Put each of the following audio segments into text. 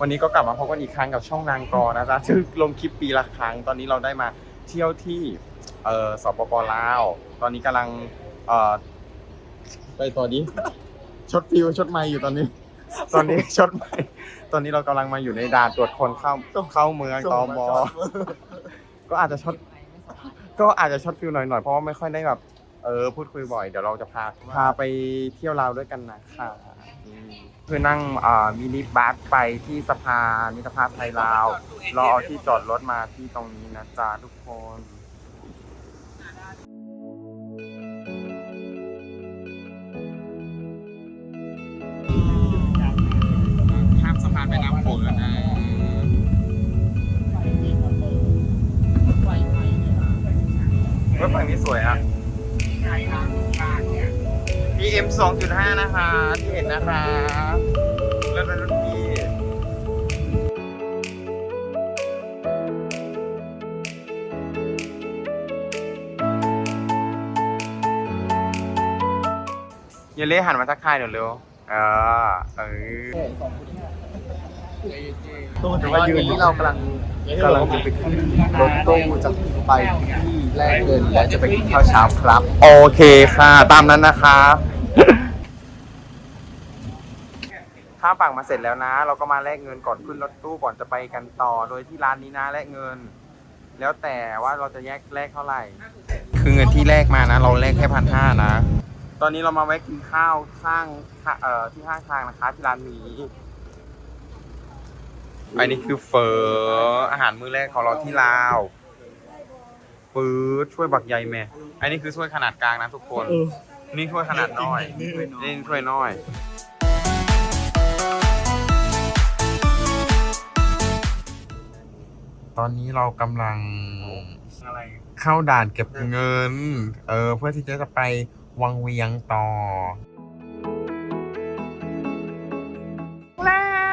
วันนี้ก็กลับมาพบกันอีกครั้งกับช่องนางกอนะจ๊ะซึ่งลงคลิปปีละครั้ง ตอนนี้เราได้มาเที่ยวที่เอ่อสปปลาว ตอนนี้กำลังเอ่อไปต่อนี้ชดฟิวชดไม่อยู่ตอนนี้ ตอนนี้ชดไม่ตอนนี้เรากำลังมาอยู่ในด่านตรวจคนเข้าเข้าเมืองตมก็อาจจะชดก็อาจจะชดฟิลหน่อยๆเพราะว่าไม่ค่อยได้แบบ เออพูดคุยบ่อยเดี๋ยวเราจะพาพาไปเที่ยวลาวด้วยกันนะคะอืมคือนั่งอ่ามินิบัสไปที่สะพานมิตรภาพไทยลาว รอเอาที่จอดรถมาที่ตรงนี้นะจ๊ะทุกคนข้ามสะพานแม่น้ำโขงแล้วนะเฮ้ยฝั่งนี้สวยอะ PM 2.5 นะคะ ที่เห็นนะคะเลิศเลิศพี่เยเล่หันมาทักทายหน่อยเร็วเออเออ ตอนนี้เรากำลังกำลังจะไปขึ้นรถตู้จะไปที่แลกเงินและจะไปกินข้าวเช้าครับ โอเคค่ะ ตามนั้นนะคะข้ามฝั่งมาเสร็จแล้วนะ เราก็มาแลกเงินก่อนขึ้นรถตู้ก่อนจะไปกันต่อ โดยที่ร้านนี้นะแลกเงิน แล้วแต่ว่าเราจะแยกแลกเท่าไหร่ คือเงินที่แลกมานะ เราแลกแค่พันห้านะ ตอนนี้เรามาแวะกินข้าวข้างเอ่อที่ข้างทางนะคะที่ร้านนี้ อันนี้คือเฟออาหารมื้อแรกของเราที่ลาวปื๊ดช่วยบักใหญ่แม่ อันนี้คือช่วยขนาดกลางนะทุกคน นี่ช่วยขนาดน้อย นี่ช่วยน้อย ตอนนี้เรากำลังอะไรเข้าด่านเก็บเงิน เออ เพื่อที่จะไปวังเวียงต่อ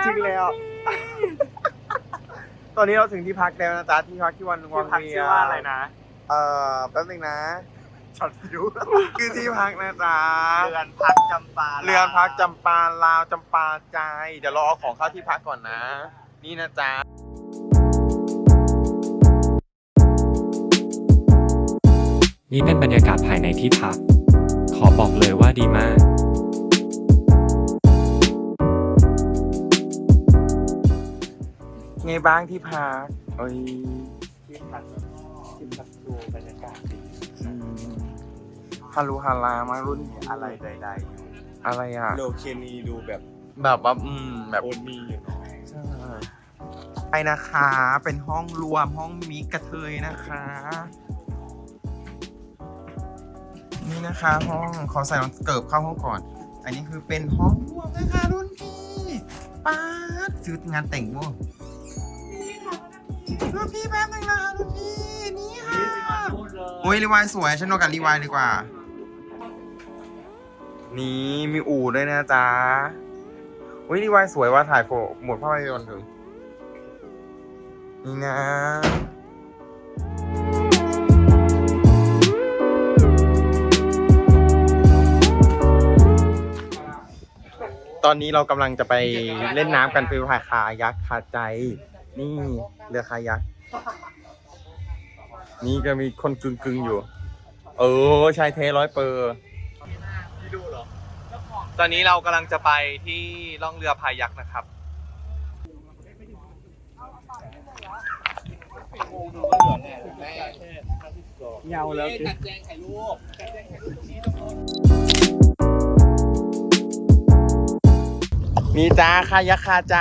จริงแล้ว ตอนนี้เราถึงที่พักแล้วนะจ๊ะที่พักที่วันวังเวียงชื่อว่าอะไรนะเอ่อแป๊บนึงนะช็อตฟิวคือที่พักนะจ๊ะเรือนพักจำปาเรือนพักจำปาลาวจำปาใจเดี๋ยวเราเอาของเข้าที่พักก่อนนะ นี่นะจ๊ะนี่เป็นบรรยากาศภายในที่พัก ขอบอกเลยว่าดีมาก ไงบ้างที่พักเอ้ยที่พักที่พักดูบรรยากาศดีอืมฮารุฮารามากรุ่นอะไรใดๆอยู่อะไรอะ โลเคมีดูแบบแบบว่าอืมแบบโอนมีอยู่เนอะใช่ไปนะคะ เป็นห้องรวมห้องมิกกระเทยนะคะ นี่นะคะห้องขอใส่รองเกิบเข้าห้องก่อน อันนี้คือเป็นห้องรวมนะคะรุ่นพี่ป๊าดซื้องานแต่งมั้ งรุ่นพี่แป๊บนึงนะคะรุ่นพี่ นี่ค่ะโอ้ยรีวายสวย ฉันนอนกับรีวายดีกว่า นี่มีอู่ด้วยนะจ๊ะโอ้ยรีวายสวยว่าถ่ายโฟหมดภาพยนตร์ถึงนี่นะตอนนี้เรากำลังจะไปเล่นน้ำกันฟิวพายคายักษ์คาใจ นี่เรือคายักษ์นี่ก็มีคนกึ่งกึ่งๆอยู่ เออชายเทร้อยเปอร์พี่ดูเหรอตอนนี้เรากำลังจะไปที่ล่องเรือพายักษ์นะครับเงาแล้วคือมีจ้าคายักษ์คาใจ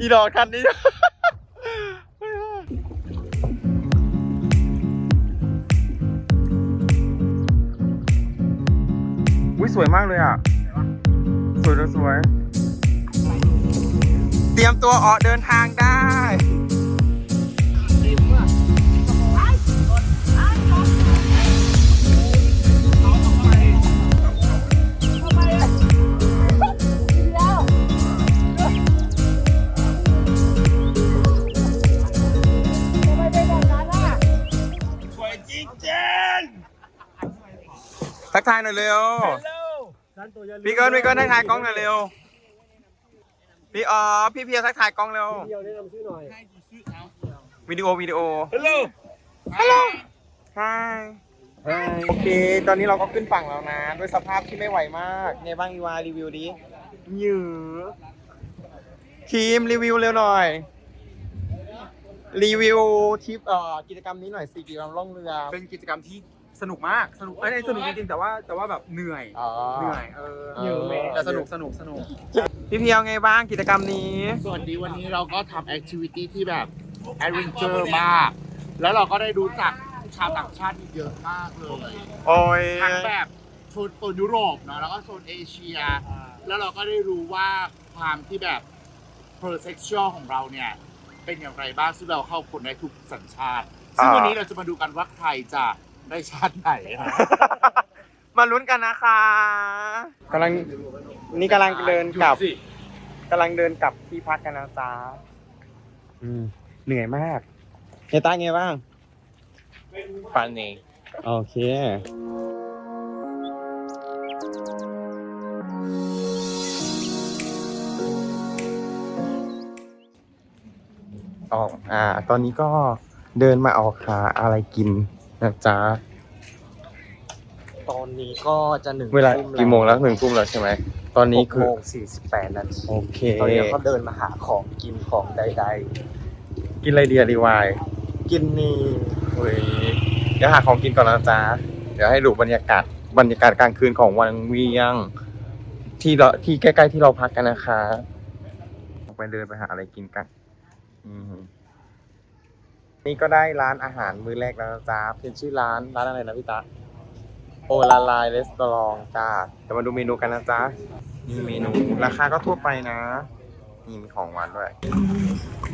อีดอกคันนี้ อุ้ยสวยมากเลยอะ สวยสวย เตรียมตัวออกเดินทางได้ ทักทายหน่อยเร็ว พี่เกิร์นพี่เกิร์นทักทายกล้องหน่อยเร็ว พี่ออฟพี่เพียรทักทายกล้องเร็ว เดียวแนะนำชื่อหน่อยวิดีโอวิดีโอ ฮัลโหล ฮัลโหลฮายโอเค ตอนนี้เราก็ขึ้นฝั่งแล้วนะ ด้วยสภาพที่ไม่ไหวมากไงบ้างอีวารีวิวดิหยือครีมรีวิวเร็วหน่อย รีวิวทริปเอ่อกิจกรรมนี้หน่อยสิกิจกรรมล่องเรือ เป็นกิจกรรมที่ สนุกมากสนุกไอ้ยสนุกจริงๆแต่ว่าแต่ว่าแบบเหนื่อยอ๋อ เหนื่อยเออเหนื่อยไหม แต่สนุกสนุกสนุกพี่เพียวไงบ้างกิจกรรมนี้สวัสดีวันนี้เราก็ทำแอคทิวิตี้ที่แบบแอดเวนเจอร์มาก แล้วเราก็ได้รู้จักชาวต่างชาติเยอะมากเลย โอ้ยทั้งแบบโซนโซนยุโรปเนาะแล้วก็โซนเอเชีย แล้วเราก็ได้รู้ว่าความที่แบบเพอร์เซ็กชวลของเราเนี่ย เป็นอย่างไรบ้างซึ่งเราเข้าคนได้ทุกสัญชาติ ซึ่งวันนี้เราจะมาดูกันว่าใครจะ ได้ชาติไหนนะมาลุ้นกันนะคะกำลังนี่กำลังเดินกลับกำลังเดินกลับที่พักกันนะจ๊ะอืมเหนื่อยมากเนต้าไงบ้าง ฟันเองโอเค ออก อ่า ตอนนี้ก็เดินมาออกหาอะไรกิน นะจ๊ะตอนนี้ก็จะหนึ่งเวลาทุ่กี่โมงแล้วหนึ่งทุ่มแล้วใช่ไหมตอนนี้หกคือโมงสี่สิบแปดนาทีโอเคตอนนี้เขาเดินมาหาของกินของใดกินอะไรดีอะรีวายๆ กินนี่เฮ้ยเดี๋ยวหาของกินก่อนนะจ๊ะเดี๋ยวให้ดูบรรยากาศบรรยากาศกลางคืนของวังเวียง ที่เราที่ใกล้ๆที่เราพักกันนะคะออกไปเดินไปหาอะไรกินกันอืม นี่ก็ได้ร้านอาหารมื้อแรกแล้วนะจ๊ะเป็นชื่อร้านร้านอะไรนะพี่ตาโอลาลายรีสตอรองจ้าเดี๋ยวมาดูเมนูกันนะจ๊ะนี่เมนูราคาก็ทั่วไปนะนี่มีของหวานด้วย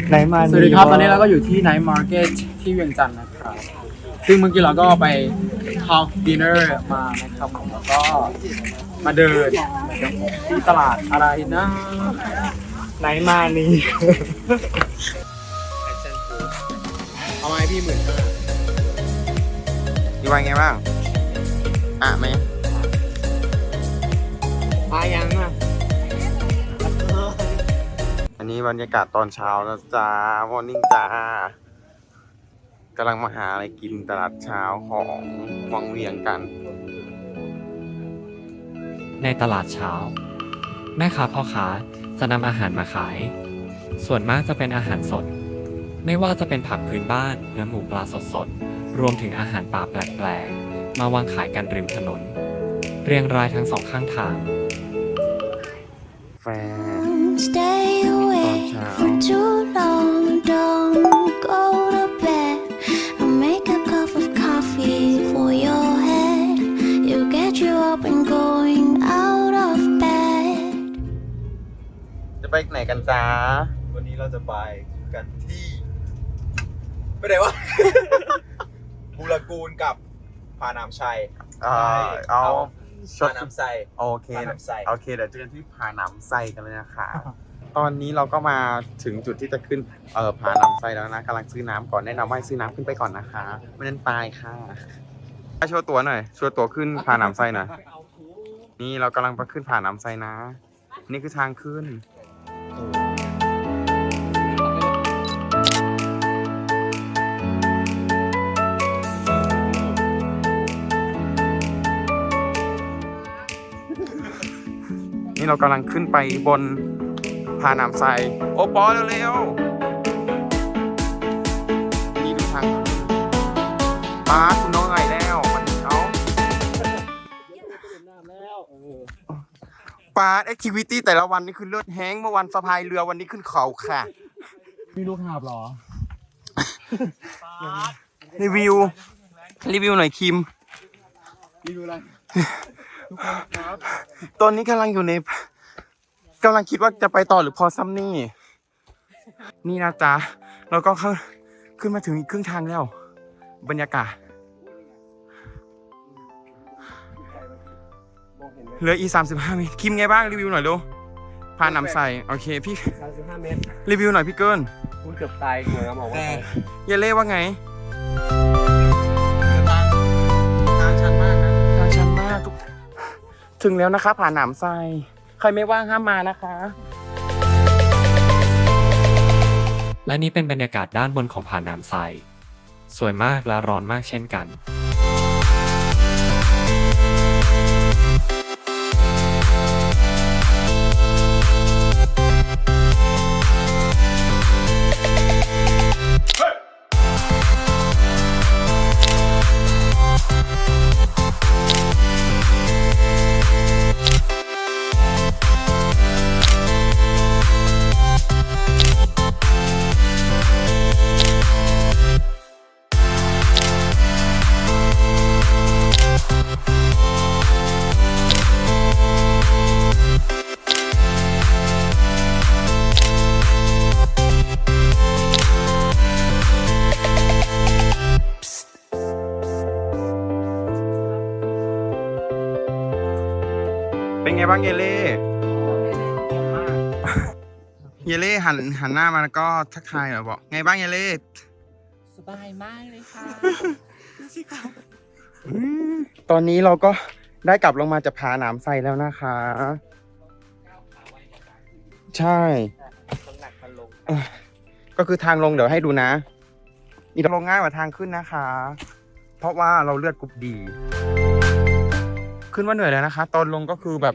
ไหนมาสวัสดีครับตอนนี้เราก็อยู่ที่ไนท์มาร์เก็ตที่เวียงจันทร์นะครับ ซึ่งเมื่อกี้เราก็ไป half dinner มานะครับผมแล้วก็มาเดินที่ตลาดอะไรนะไหนมานี่ เอามาให้พี่หมื่นห้าพี่ว่าไงบ้าง อะไหมมายังอะอันนี้บรรยากาศตอนเช้าแล้วจ้ามอร์นิ่งจ้ากำลังมาหาอะไรกินตลาดเช้าของวังเวียงกัน ในตลาดเช้า แม่ค้าพ่อค้าจะนำอาหารมาขาย ส่วนมากจะเป็นอาหารสด ไม่ว่าจะเป็นผักพื้นบ้าน เนื้อหมูปลาสดๆ รวมถึงอาหารป่าแปลกๆ มาวางขายกันริมถนน เรียงรายทั้งสองข้างทาง แฟร์ Stay awake for too long. Don't go to bed. I'll make a cup of coffee for your head. It'll get you up and going out of bed. จะไปไหนกันจ้า วันนี้เราจะไปกันที่ ไปไหนวะ บูรกูลกับพาน้ำชัยเอ่อเอาช็อตพาน้ำไซโอเค พาน้ำไส้โอเคเดี๋ยวเจอกันที่ผาน้ำไส้กันเลยนะคะ ตอนนี้เราก็มาถึงจุดที่จะขึ้นเอ่อผาน้ำไส้แล้วนะกำลังซื้อน้ำก่อนแนะนำว่าให้ซื้อน้ำขึ้นไปก่อนนะคะ ไม่นั้นตายค่ะโชว์ตัวหน่อยโชว์ตัวขึ้นผาน้ำไส้หน่อยนี่เรากำลังไปขึ้นผาน้ำไส้นะ นี่คือทางขึ้น นี่เรากำลังขึ้นไปบนผาหนามไซโอปอเร็วๆนี่ดูทางขึ้นป้าคุณน้องไงแล้วมันเอาปาแอคทิวิตี้แต่ละวันนี่คือเลือดแห้งเมื่อวันสะพายเรือวันนี้ขึ้นเขาค่ะ มีลูกหาบหรอรีวิว รีวิวหน่อยคิมรีวิวอะไร ตอนนี้กำลังอยู่ในกำลังคิดว่าจะไปต่อหรือพอซ้ำนี่ นี่นะจ๊ะเราก็เข้าขึ้นมาถึงอีกครึ่งทางแล้ว บรรยากาศเหลืออีก35เมตรคิมไงบ้างรีวิวหน่อยดูพาหนำใส่โอเคพี่35 เมตรรีวิวหน่อยพี่เกินพูดเกือบตายหัวบอกว่า เยเล่ว่าไง ถึงแล้วนะคะ ผ่านหนามไซใครไม่ว่างห้ามมานะคะ และนี่เป็นบรรยากาศด้านบนของผ่านหนามไซสวยมากและร้อนมากเช่นกันางเยเล่เยเล่หันหันหน้ามาแล้วก็ทักทายหน่อยบอกไงบ้างเยเล่สบายมากเลยค่ะตอนนี้เราก็ได้กลับลงมาจากผาหนามไซแล้วนะคะ ใช่เอ่อก็คือทางลงเดี๋ยวให้ดูนะอีกลงง่ายกว่าทางขึ้นนะคะ เพราะว่าเราเลือดกรุ๊ปดี ขึ้นว่าเหนื่อยแล้วนะคะ ตอนลงก็คือแบบ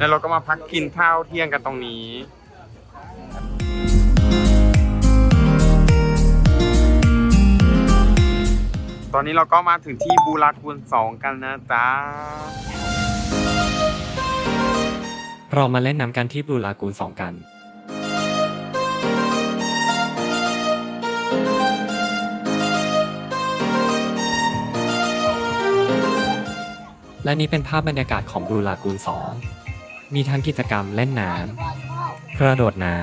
แล้วเราก็มาพักกินข้าวเที่ยงกันตรงนี้ ตอนนี้เราก็มาถึงที่บูรากูลสองกันนะจ๊ะ เรามาเล่นน้ำกันที่บลูลากูนสองกัน และนี่เป็นภาพบรรยากาศของบลูลากูนสอง มีทั้งกิจกรรมเล่นน้ำกระโดดน้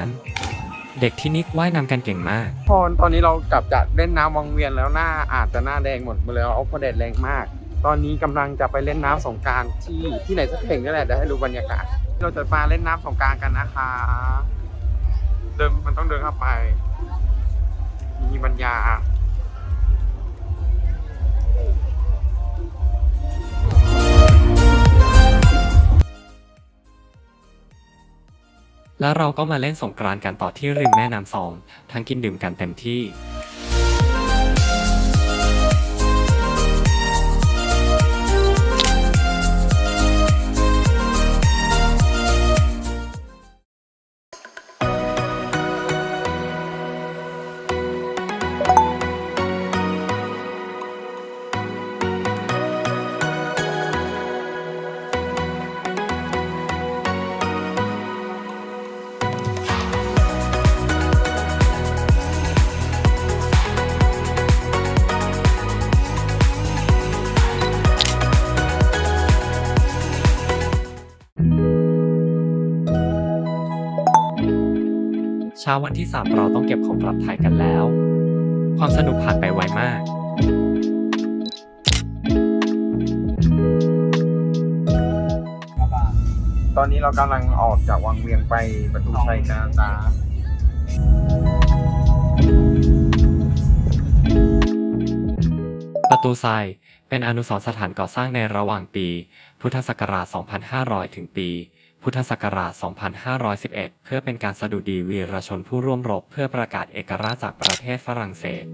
ำเด็กที่นิกว่ายน้ำกันเก่งมาก พอนตอนนี้เรากลับจากเล่นน้ำวังเวียนแล้วหน้าอาจจะหน้าแดงหมดไปแล้วเพราะแดดแรงมาก ตอนนี้กำลังจะไปเล่นน้ำสงการที่ที่ไหนสักแห่งนี่แหละเดี๋ยวให้ดูบรรยากาศ เราจะมาเล่นน้ำสงการกันนะคะ เดินมันต้องเดินเข้าไป มีบรรยา แล้วเราก็มาเล่นสงกรานต์กันต่อที่ริมแม่น้ำซอง ทั้งกินดื่มกันเต็มที่ ช้าวันที่ 3 เราต้องเก็บของกลับไทยกันแล้ว ความสนุกผ่านไปไวมากตอนนี้เรากำลังออกจากวังเวียงไปประตูชัยกันนะจ๊ะประตูทรายเป็นอนุสรณ์สถานก่อสร้างในระหว่างปี พุทธศักราช 2500 ถึงปี พุทธศักราช 2511 เพื่อเป็นการสดุดีวีรชนผู้ร่วมรบเพื่อประกาศเอกราชจากประเทศฝรั่งเศส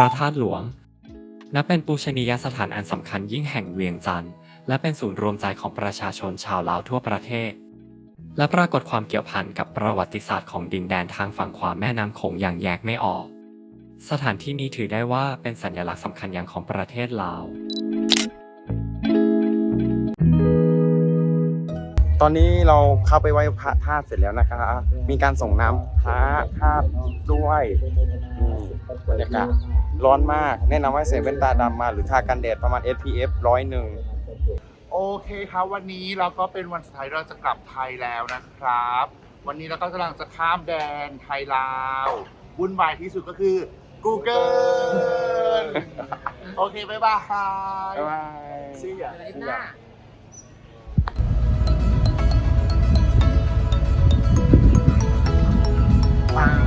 พระธาตุหลวง นับเป็นปูชนียสถานอันสำคัญยิ่งแห่งเวียงจันทร์และเป็นศูนย์รวมใจของประชาชนชาวลาวทั่วประเทศ และปรากฏความเกี่ยวพันกับประวัติศาสตร์ของดินแดนทางฝั่งขวาแม่น้ำโขงอย่างแยกไม่ออก สถานที่นี้ถือได้ว่าเป็นสัญลักษณ์สำคัญอย่างของประเทศลาว ตอนนี้เราเข้าไปไหว้พระธาตุเสร็จแล้วนะคะ มีการส่งน้ำพระธาตุด้วยนี่บรรยากาศร้อนมาก แนะนำให้ใส่แว่นตาดำมาหรือทากันแดดประมาณ SPF ร้อยหนึ่ง โอเคครับวันนี้เราก็เป็นวันสุดท้ายเราจะกลับไทยแล้วนะครับ วันนี้เราก็กำลังจะข้ามแดนไทยลาววุ่นวายที่สุดก็คือ Google โอเคบ๊ายบายบ๊ายบาย See ya อาทิตย์หน้า See